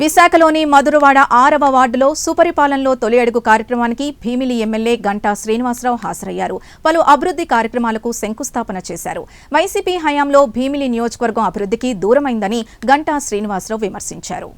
విశాఖలోని మధురవాడ ఆరవ వార్డులో సుపరిపాలనలో తొలి అడుగు కార్యక్రమానికి భీమిలి ఎమ్మెల్యే గంటా శ్రీనివాసరావు హాజరయ్యారు. పలు అభివృద్ధి కార్యక్రమాలకు శంకుస్థాపన చేశారు. వైసీపీ హయాంలో భీమిలి నియోజకవర్గం అభివృద్ధికి దూరమైందని గంటా శ్రీనివాసరావు విమర్శించారు.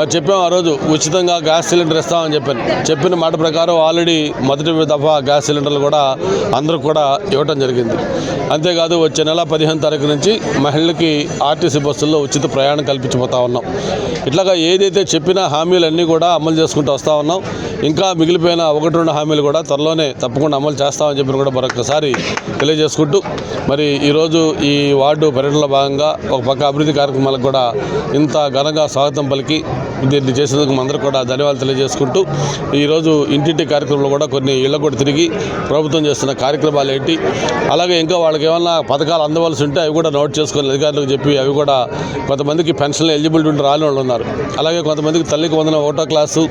మరి చెప్పాం ఆ రోజు ఉచితంగా గ్యాస్ సిలిండర్ ఇస్తామని చెప్పాను. చెప్పిన మాట ప్రకారం ఆల్రెడీ మొదటి దఫా గ్యాస్ సిలిండర్లు కూడా అందరూ కూడా ఇవ్వటం జరిగింది. అంతేకాదు వచ్చే నెల పదిహేను తారీఖు నుంచి మహిళలకి ఆర్టీసీ బస్సుల్లో ఉచిత ప్రయాణం కల్పించిపోతా ఉన్నాం. ఇట్లాగా ఏదైతే చెప్పిన హామీలన్నీ కూడా అమలు చేసుకుంటూ వస్తూ ఉన్నాం. ఇంకా మిగిలిపోయిన ఒకటి రెండు హామీలు కూడా త్వరలోనే తప్పకుండా అమలు చేస్తామని చెప్పిన కూడా మరొకసారి తెలియజేసుకుంటూ మరి ఈరోజు ఈ వార్డు పర్యటనలో భాగంగా ఒక పక్క అభివృద్ధి కార్యక్రమాలకు కూడా ఇంత ఘనంగా స్వాగతం పలికి దీన్ని చేసేందుకు అందరూ కూడా ధన్యవాదాలు తెలియజేసుకుంటూ ఈరోజు ఇంటింటి కార్యక్రమంలో కూడా కొన్ని ఇళ్ళ కూడా తిరిగి ప్రభుత్వం చేస్తున్న కార్యక్రమాలు ఏంటి? అలాగే ఇంకా వాళ్ళకి ఏమన్నా పథకాలు అందవలసి ఉంటే అవి కూడా నోట్ చేసుకొని అధికారులకు చెప్పి అవి కూడా కొంతమందికి పెన్షన్ ఎలిజిబిలిటీ ఉంటే రాని వాళ్ళు ఉన్నారు. అలాగే కొంతమందికి తల్లికి వందన ఒకటో క్లాసు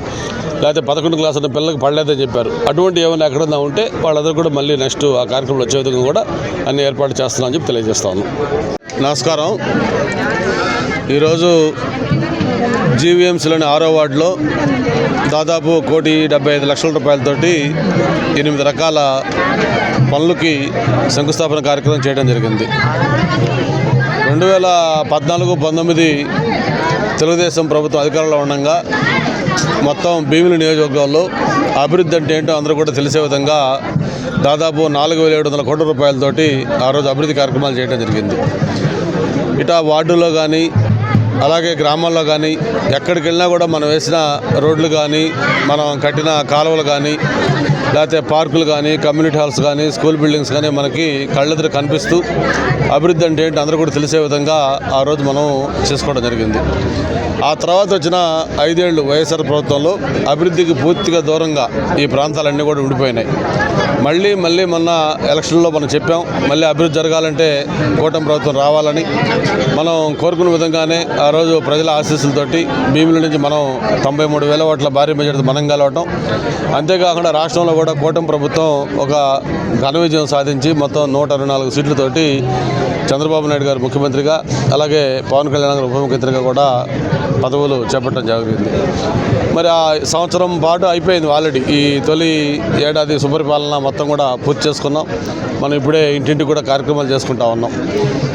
లేకపోతే పదకొండు క్లాస్ ఉన్న పిల్లలకు పడలేదని చెప్పారు. అటువంటి ఏమైనా ఎక్కడన్నా ఉంటే వాళ్ళందరూ కూడా మళ్ళీ నెక్స్ట్ ఆ కార్యక్రమంలో వచ్చే విధంగా కూడా అన్ని ఏర్పాటు చేస్తున్నామని చెప్పి తెలియజేస్తాను నమస్కారం. ఈరోజు జీవీఎంసీలోని ఆరో వార్డులో దాదాపు కోటి డెబ్బై ఐదు లక్షల రూపాయలతోటి ఎనిమిది రకాల పనులకి శంకుస్థాపన కార్యక్రమం చేయడం జరిగింది. రెండు వేల పద్నాలుగు పంతొమ్మిది తెలుగుదేశం ప్రభుత్వం అధికారంలో ఉండగా మొత్తం భీమిలి నియోజకవర్గంలో అభివృద్ధి అంటే ఏంటో అందరూ కూడా తెలిసే విధంగా దాదాపు నాలుగు వేల ఏడు వందల కోట్ల రూపాయలతోటి ఆ రోజు అభివృద్ధి కార్యక్రమాలు చేయడం జరిగింది. ఇటా వార్డులో కానీ అలాగే గ్రామాల్లో కానీ ఎక్కడికి వెళ్ళినా కూడా మనం వేసిన రోడ్లు కానీ మనం కట్టిన కాలువలు కానీ లేకపోతే పార్కులు కానీ కమ్యూనిటీ హాల్స్ కానీ స్కూల్ బిల్డింగ్స్ కానీ మనకి కళ్ళెదురు కనిపిస్తూ అభివృద్ధి అంటే ఏంటి అందరూ కూడా తెలిసే విధంగా ఆ రోజు మనం చేసుకోవడం జరిగింది. ఆ తర్వాత వచ్చిన ఐదేళ్ళు వైఎస్ఆర్ ప్రభుత్వంలో అభివృద్ధికి పూర్తిగా దూరంగా ఈ ప్రాంతాలన్నీ కూడా ఉండిపోయినాయి. మళ్ళీ మళ్ళీ మొన్న ఎలక్షన్లో మనం చెప్పాం మళ్ళీ అభివృద్ధి జరగాలంటే కూటమి ప్రభుత్వం రావాలని మనం కోరుకున్న విధంగానే ఆ రోజు ప్రజల ఆశీస్సులతోటి భీముల నుంచి మనం తొంభై మూడు వేల ఓట్ల భారీ మెజార్టీ మనం గెలవటం. అంతేకాకుండా రాష్ట్రంలో కూడా కూటమి ప్రభుత్వం ఒక ఘన విజయం సాధించి మొత్తం నూట అరవై నాలుగు సీట్లతోటి చంద్రబాబు నాయుడు గారు ముఖ్యమంత్రిగా అలాగే పవన్ కళ్యాణ్ గారు ఉప ముఖ్యమంత్రిగా కూడా పదవులు చేపట్టడం జరిగింది. మరి ఆ సంవత్సరం పాటు అయిపోయింది ఆల్రెడీ ఈ తొలి ఏడాది సుపరిపాలన మొత్తం కూడా పూర్తి చేసుకున్నాం. మనం ఇప్పుడే ఇంటింటికి కూడా కార్యక్రమాలు చేసుకుంటా ఉన్నాం.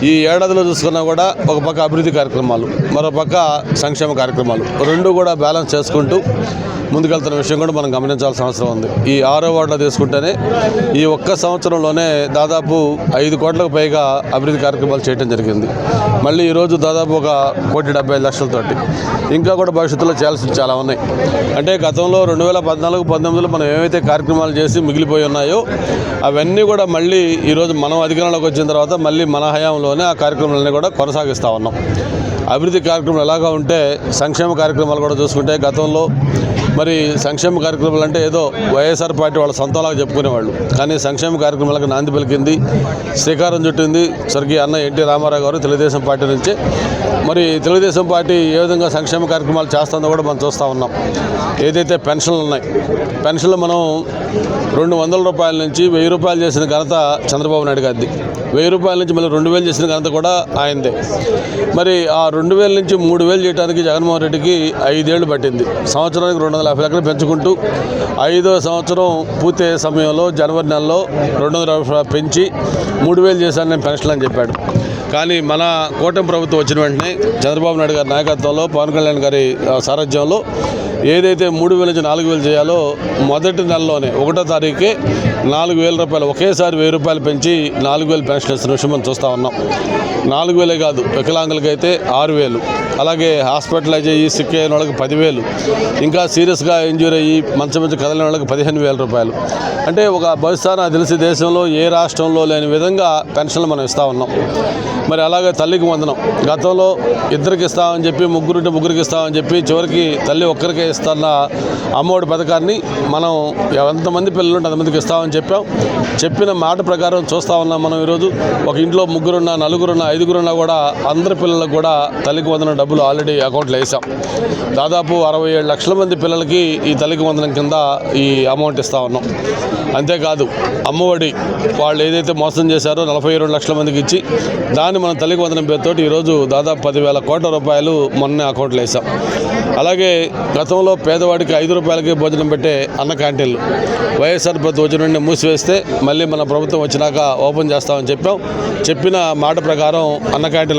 ఈ ఏడాదిలో చూసుకున్నా కూడా ఒక పక్క అభివృద్ధి కార్యక్రమాలు మరో పక్క సంక్షేమ కార్యక్రమాలు. రెండు కూడా బ్యాలెన్స్ చేసుకుంటూ ముందుకెళ్తున్న విషయం కూడా మనం గమనించాల్సిన అవసరం ఉంది. ఈ ఆరో వార్డులో తీసుకుంటేనే ఈ ఒక్క సంవత్సరంలోనే దాదాపు ఐదు కోట్లకు పైగా అభివృద్ధి కార్యక్రమాలు చేయడం జరిగింది. మళ్ళీ ఈరోజు దాదాపు ఒక కోటి డెబ్బై ఐదు లక్షలతోటి ఇంకా కూడా భవిష్యత్తులో చేయాల్సి చాలా ఉన్నాయి. అంటే గతంలో రెండు వేల పద్నాలుగు పంతొమ్మిదిలో మనం ఏవైతే కార్యక్రమాలు చేసి మిగిలిపోయి ఉన్నాయో అవన్నీ కూడా మళ్ళీ ఈరోజు మనం అధికారంలోకి వచ్చిన తర్వాత మళ్ళీ మన హయాంలోనే ఆ కార్యక్రమాలన్నీ కూడా కొనసాగిస్తూ ఉన్నాం. అభివృద్ధి కార్యక్రమాలు ఎలాగా ఉంటే సంక్షేమ కార్యక్రమాలు కూడా చూసుకుంటే గతంలో మరి సంక్షేమ కార్యక్రమాలు అంటే ఏదో వైఎస్ఆర్ పార్టీ వాళ్ళ సొంతంలాగా చెప్పుకునేవాళ్ళు. కానీ సంక్షేమ కార్యక్రమాలకు నాంది పలికింది శ్రీకారం చుట్టింది స్వర్గీయ అన్న ఎన్టీ రామారావు గారు తెలుగుదేశం పార్టీ నుంచి. మరి తెలుగుదేశం పార్టీ ఏ విధంగా సంక్షేమ కార్యక్రమాలు చేస్తుందో కూడా మనం చూస్తూ ఉన్నాం. ఏదైతే పెన్షన్లు ఉన్నాయి పెన్షన్లు మనం రెండు వందల రూపాయల నుంచి వెయ్యి రూపాయలు చేసిన ఘనత చంద్రబాబు నాయుడు గారిది. వెయ్యి రూపాయల నుంచి మళ్ళీ రెండు వేలు చేసిన ఘనత కూడా ఆయనదే. మరి ఆ రెండు వేల నుంచి మూడు వేలు చేయడానికి జగన్మోహన్ రెడ్డికి ఐదేళ్ళు పట్టింది. సంవత్సరానికి రెండు వందల యాభై పెంచుకుంటూ ఐదో సంవత్సరం పూర్తయ్యే సమయంలో జనవరి నెలలో రెండు వందల పెంచి మూడు వేలు చేశాను నేను పెన్షన్ అని చెప్పాడు. కానీ మన కూటమి ప్రభుత్వం వచ్చిన వెంటనే చంద్రబాబు నాయుడు గారి నాయకత్వంలో పవన్ కళ్యాణ్ గారి సారథ్యంలో ఏదైతే మూడు వేల నుంచి నాలుగు వేలు చేయాలో మొదటి నెలలోనే ఒకటో తారీఖుకి నాలుగు వేల రూపాయలు ఒకేసారి వెయ్యి రూపాయలు పెంచి నాలుగు వేలు పెన్షన్ ఇస్తున్న విషయం మనం చూస్తూ ఉన్నాం. నాలుగు వేలే కాదు వికలాంగులకి అయితే ఆరు వేలు అలాగే హాస్పిటలైజ్ అయ్యి సిక్ అయిన వాళ్ళకి పదివేలు ఇంకా సీరియస్గా ఇంజూరీ అయ్యి మంచి మంచి కదలిన వాళ్ళకి పదిహేను వేల రూపాయలు. అంటే ఒక బహుశా నాకు తెలిసి దేశంలో ఏ రాష్ట్రంలో లేని విధంగా పెన్షన్లు మనం ఇస్తూ ఉన్నాం. మరి అలాగే తల్లికి వందనం. గతంలో ఇద్దరికి ఇస్తామని చెప్పి ముగ్గురుంటే ముగ్గురికి ఇస్తామని చెప్పి చివరికి తల్లి ఒక్కరికే ఇస్తున్న అమ్మఒడి పథకాన్ని మనం ఎంతమంది పిల్లలు ఉంటే అంతమందికి ఇస్తామని చెప్పాం. చెప్పిన మాట ప్రకారం చూస్తూ ఉన్నాం మనం ఈరోజు. ఒక ఇంట్లో ముగ్గురున్న నలుగురున్న ఐదుగురున్నా కూడా అందరి పిల్లలకు కూడా తల్లికి వందనం డబ్బులు ఆల్రెడీ అకౌంట్లో వేసాం. దాదాపు అరవై ఏడు లక్షల మంది పిల్లలకి ఈ తల్లికి వందనం కింద ఈ అమౌంట్ ఇస్తా ఉన్నాం. అంతేకాదు అమ్మఒడి వాళ్ళు ఏదైతే మోసం చేశారో నలభై లక్షల మందికి ఇచ్చి దాని దాన్ని మనం తల్లికి వందనం పేరుతో ఈరోజు దాదాపు పదివేల కోట్ల రూపాయలు మొన్న అకౌంట్లో వేసాం అలాగే గతంలో పేదవాడికి ఐదు రూపాయలకి భోజనం పెట్టే అన్న క్యాంటీన్లు. వైఎస్ఆర్ ప్రభుత్వం వచ్చిన నుండి మూసివేస్తే మళ్ళీ మన ప్రభుత్వం వచ్చినాక ఓపెన్ చేస్తామని చెప్పాం. చెప్పిన మాట ప్రకారం అన్న క్యాంటీన్లు